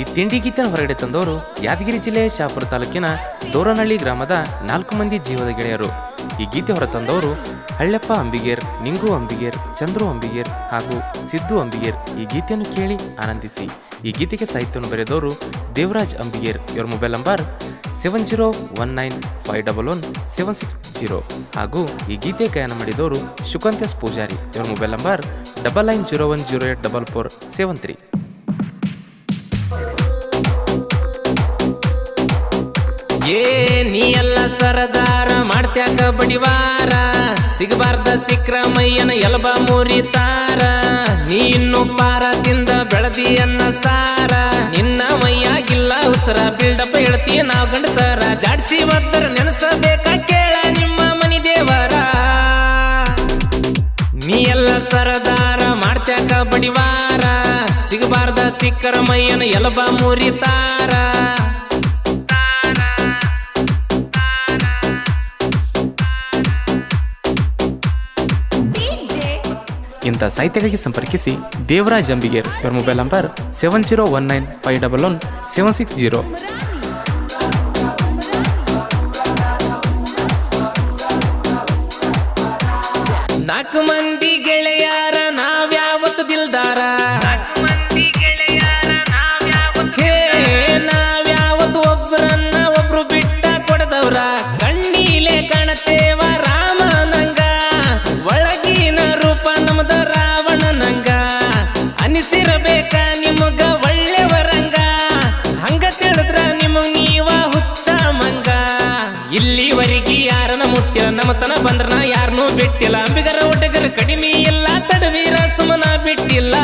ಈ ತಿಂಡಿ ಗೀತನ ಹೊರಗಡೆ ತಂದವರು ಯಾದಗಿರಿ ಜಿಲ್ಲೆಯ ಶಾಪುರ ತಾಲೂಕಿನ ದೋರನಹಳ್ಳಿ ಗ್ರಾಮದ ನಾಲ್ಕು ಮಂದಿ ಜೀವದ ಗೆಳೆಯರು. ಈ ಗೀತೆ ಹೊರ ತಂದವರು ಹಳ್ಳೆಪ್ಪ ಅಂಬಿಗೇರ್, ನಿಂಗು ಅಂಬಿಗೇರ್, ಚಂದ್ರು ಅಂಬಿಗೇರ್ ಹಾಗೂ ಸಿದ್ದು ಅಂಬಿಗೇರ್ ಈ ಗೀತೆಯನ್ನು ಕೇಳಿ ಆನಂದಿಸಿ. ಈ ಗೀತೆಗೆ ಸಾಹಿತ್ಯವನ್ನು ಬರೆದವರು ದೇವರಾಜ್ ಅಂಬಿಗೇರ್. ಇವರ mobile number seven zero one nine five double one seven six zero ಹಾಗೂ ಈ ಗೀತೆ ಗಾಯನ ಮಾಡಿದವರು ಶುಕಂತೇಶ್ ಪೂಜಾರಿ. ಇವರ mobile number double nine zero one zero eight double four seven three. ಏ ನೀ ಎಲ್ಲ ಸರದಾರ, ಮಾಡ್ತ್ಯಾಕ ಬಡಿವಾರ. ಸಿಗಬಾರ್ದ ಸಿಕ್ರಮಯ್ಯನ ಎಲ್ಬ ಮುರಿತಾರ. ನೀ ಇನ್ನು ಪಾರದಿಂದ ಬೆಳದಿ ಅನ್ನ ಸಾರ. ನಿನ್ನ ಮೈಯಾಗಿಲ್ಲ ಉಸರ, ಬಿಲ್ಡಪ್ಪ ಹೇಳ್ತಿ, ನಾವ್ ಗಂಡಸರ. ಜಾಡ್ಸಿ ಒತ್ತರ ನೆನಸಬೇಕ ಕೇಳ ನಿಮ್ಮ ಮನಿ ದೇವರ. ನೀ ಎಲ್ಲ ಸರದಾರ, ಮಾಡ್ತ್ಯಾಕ ಬಡಿವಾರ. ಸಿಗಬಾರ್ದ ಸಿಕ್ಕರ ಮೈಯನ ಎಲಬ ಮುರಿತಾರ. ಇಂಥ ಸಾಹಿತ್ಯಗಳಿಗೆ ಸಂಪರ್ಕಿಸಿ ದೇವರಾಜ್ ಅಂಬಿಗೇರ್ ಇವರ mobile number seven zero one nine five double one seven six zero ನಾಲ್ಕು ಮಂದಿ ಇಲ್ಲಿವರೆಗೆ ಯಾರನ ಮುಟ್ಟಿಲ್ಲ ನಮ್ಮತನ ಬಂದ್ರನ ಯಾರು ಯಾರನ್ನೂ ಬಿಟ್ಟಿಲ್ಲ. ಅಂಬಿಗರ ಒಟಗರ ಕಡಿಮೆ ಇಲ್ಲ ತಡವೀರ ಸುಮನ ಬಿಟ್ಟಿಲ್ಲ.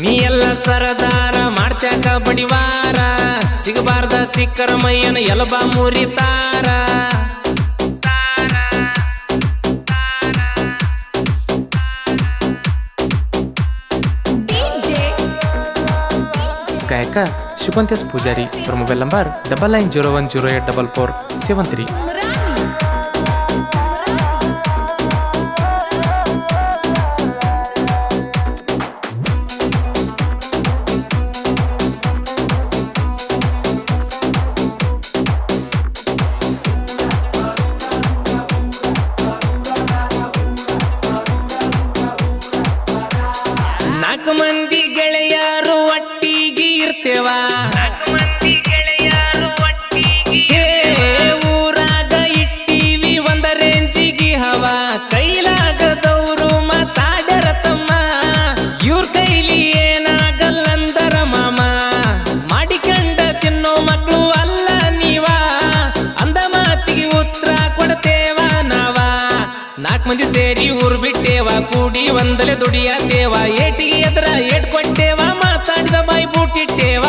ನೀ ಎಲ್ಲ ಸರದಾರ ಮಾಡ್ತ್ಯಾಕ ಬಡಿವಾರ. ಸಿಗಬಾರ್ದ ಸಿಕ್ಕರ ಮೈಯನ ಎಲಬ ಮುರಿತಾರ. ಗಾಯಕ ಶುಕಂತೇಶ್ ಪೂಜಾರಿ ಇವರ mobile number double nine zero one zero eight double four seven three ನಾಲ್ಕು ಮಂದಿ ಸೇರಿ ಊರು ಬಿಟ್ಟೇವ? ಕೂಡಿ ಒಂದಲೆ ದುಡಿಯತೇವ ಏಟಿಗೆ ಎದ್ರ ಏಟ್ ಕೊಟ್ಟೇವ? ಮಾತಾಡಿದ ಬಾಯಿ ಬೂಟಿಟ್ಟೇವ?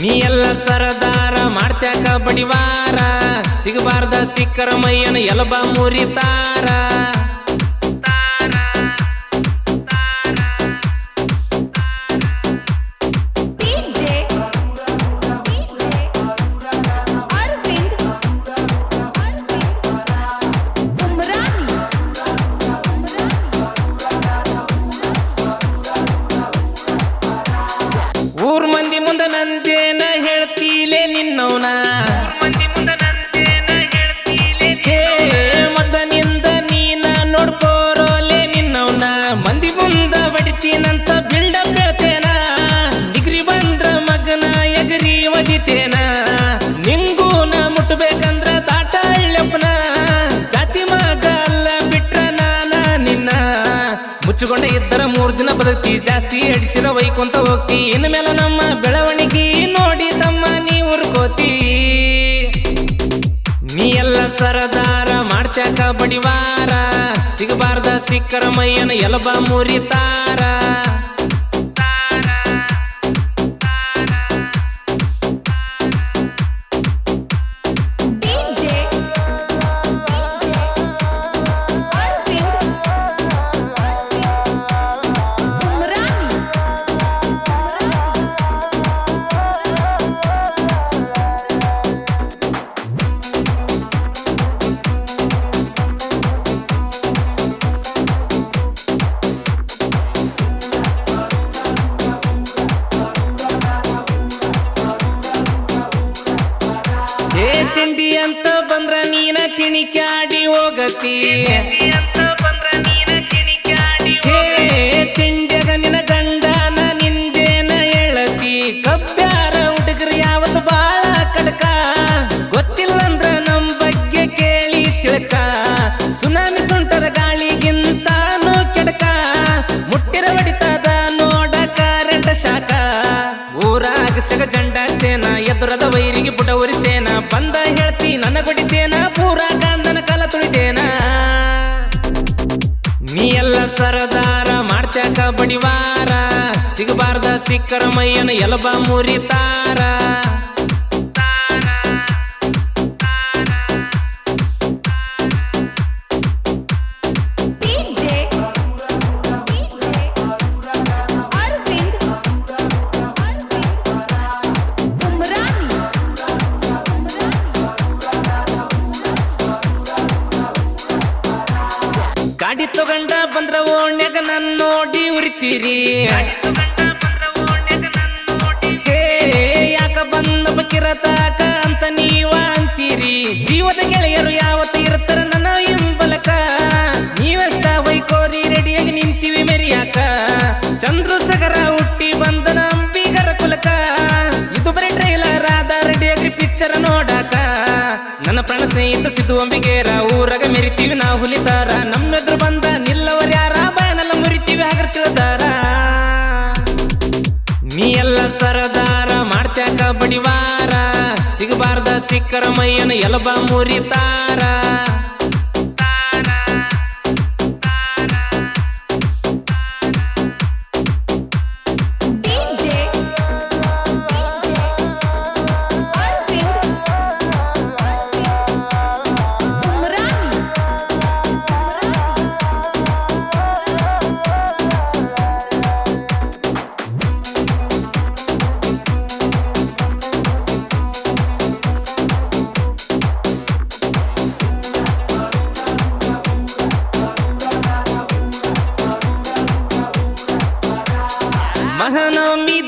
ನೀ ಎಲ್ಲ ಸರದಾರ, ಮಾಡ್ತ್ಯಾಕ ಬಡಿವಾರ. ಸಿಗಬಾರ್ದ ಸಿಕ್ಕರ ಮೈಯನ ಎಲಬ ಮುರಿತಾರ. ಮುಚ್ಚುಕೊಂಡ ಇದ್ದರ ಮೂರ್ ದಿನ ಬದುಕ್ತಿ. ಜಾಸ್ತಿ ಎಡಿಸಿರ ವೈಕೊಂತ ಹೋಗ್ತಿ. ಇನ್ನು ಮೇಲೆ ನಮ್ಮ ಬೆಳವಣಿಗೆ ನೋಡಿ ತಮ್ಮ ನೀ ಉರ್ಕೋತಿ ನೀ ಎಲ್ಲ ಸರದಾರ, ಮಾಡ್ತ್ಯಾಕ ಬಡಿವಾರ. ಸಿಗಬಾರ್ದ ಸಿಕ್ಕರ ಮೈಯನ ಎಲಬ ಮುರಿತಾರ. ಕಿಣಿಕ್ಯಾಡಿ ಹೋಗತಿ. ತಿಂಡ್ಯಾಗ ನಿನ ಗಂಡನ ನಿಂದೇನ ಹೇಳತಿ. ಕಬ್ಬ್ಯಾರ ಹುಡುಗರು ಯಾವತ್ತು ಬಾಳ ಕಡಕ. ಗೊತ್ತಿಲ್ಲಂದ್ರ ನಮ್ ಬಗ್ಗೆ ಕೇಳಿ ತಿಳ್ಕ. ಸುನಾಮಿ ಸುಂಟರ ಗಾಳಿಗಿಂತಾನು ಕೆಡಕ. ಮುಟ್ಟಿರ ಹೊಡಿತದ ನೋಡ ಕರೆಂಟ್ ಶಾಖ. ಊರಾಗ ಸಗ ಜಂಡ ಸೇನ, ಎದುರದ ವೈರಿಗೆ ಪುಟವರಿ ಸೇನ. ಬಂದ ಹೇಳ್ತಿ ನನ್ನ ಹೊಡಿತೇನ ಬಡಿವಾರ ಸಿಗಬಾರ್ದ ಸಿಕ್ಕರ ಮೈಯನ ಎಲಬ ಮುರಿತಾರ. ಹೇ, ಯಾಕ ಬಂದ ಪಕಿರತಾಕ ಅಂತ ನೀವ ಅಂತೀರಿ? ಜೀವದ ಗೆಳೆಯರು ಯಾವತ್ತ ಇರ್ತಾರ ನನ್ನ ಇಂಬಲಕ ನೀವೆಷ್ಟ ವೈಕೋರಿ ರೆಡಿಯಾಗಿ ನಿಂತೀವಿ ಮೆರಿಯಾಕ? ಚಂದ್ರ ಸಗರ ಹುಟ್ಟಿ ಬಂದನ ಅಂಬಿಗರ ಕುಲಕ? ಇದು ಬರೀ ಟ್ರೈಲರ್ ಆದ ರೆಡಿಯಾಗಿ ಪಿಕ್ಚರ್ ನೋಡಾಕ? ನನ್ನ ಪ್ರಾಣ ಸ್ನೇಹಿತ ಸಿದ್ದು ಅಂಬಿಗೇರ, ಊರಾಗ ಮೆರಿತೀವಿ ನಾವು ಹುಲಿತಾರ. ನಮ್ಮ ಸಿಗಬಾರ್ದ ಸಿಕ್ಕರ ಮೈಯನ ಎಲಬ ಮುರಿತಾರ.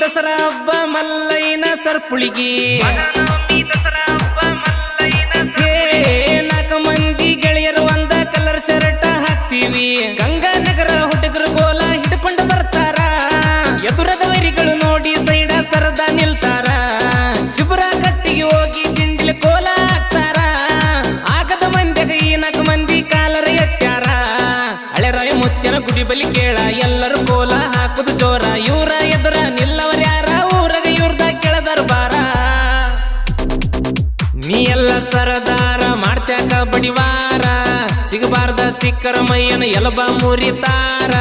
ದಸರಾ ಹಬ್ಬ, ಮಲ್ಲಯ್ಯನ ಸರ್ಪುಳಿಗೆ. ನಾಲ್ಕು ಮಂದಿ ಗೆಳೆಯರು ಒಂದ ಕಲರ್ ಶರ್ಟ್ ಹಾಕ್ತೀವಿ. ಗಂಗಾನಗರ ಹುಡುಗರು ಗೋಲ ಹಿಡ್ಕೊಂಡು ಬರ್ತಾರ. ಎದುರದ ವೈರಿಗಳು ನೋಡಿ ಸೈಡ ಸರದ ನಿಲ್ತಾರ. ಶಿಬುರ ಕಟ್ಟಿಗೆ ಹೋಗಿ ತಿಂಡಿಲಿ ಕೋಲ ಹಾಕ್ತಾರ. ಆಗದ ಮಂದ್ಯಾಗ ಈ ನಾಲ್ಕು ಮಂದಿ ಕಾಲರ ಎತ್ತಾರ ಹಳೆ ರಾಯ ಮುತ್ತಿನ ಗುಡಿ ಬಲಿ ಕೇಳ, ಎಲ್ಲರೂ ಕೋಲ ಹಾಕುದು ಜೋರ. ಇವ್ರ ಸಿಗಬಾರ್ದ ಸಿಕ್ಕರ ಮೈಯನ ಎಲಬ ಮುರಿತಾರ.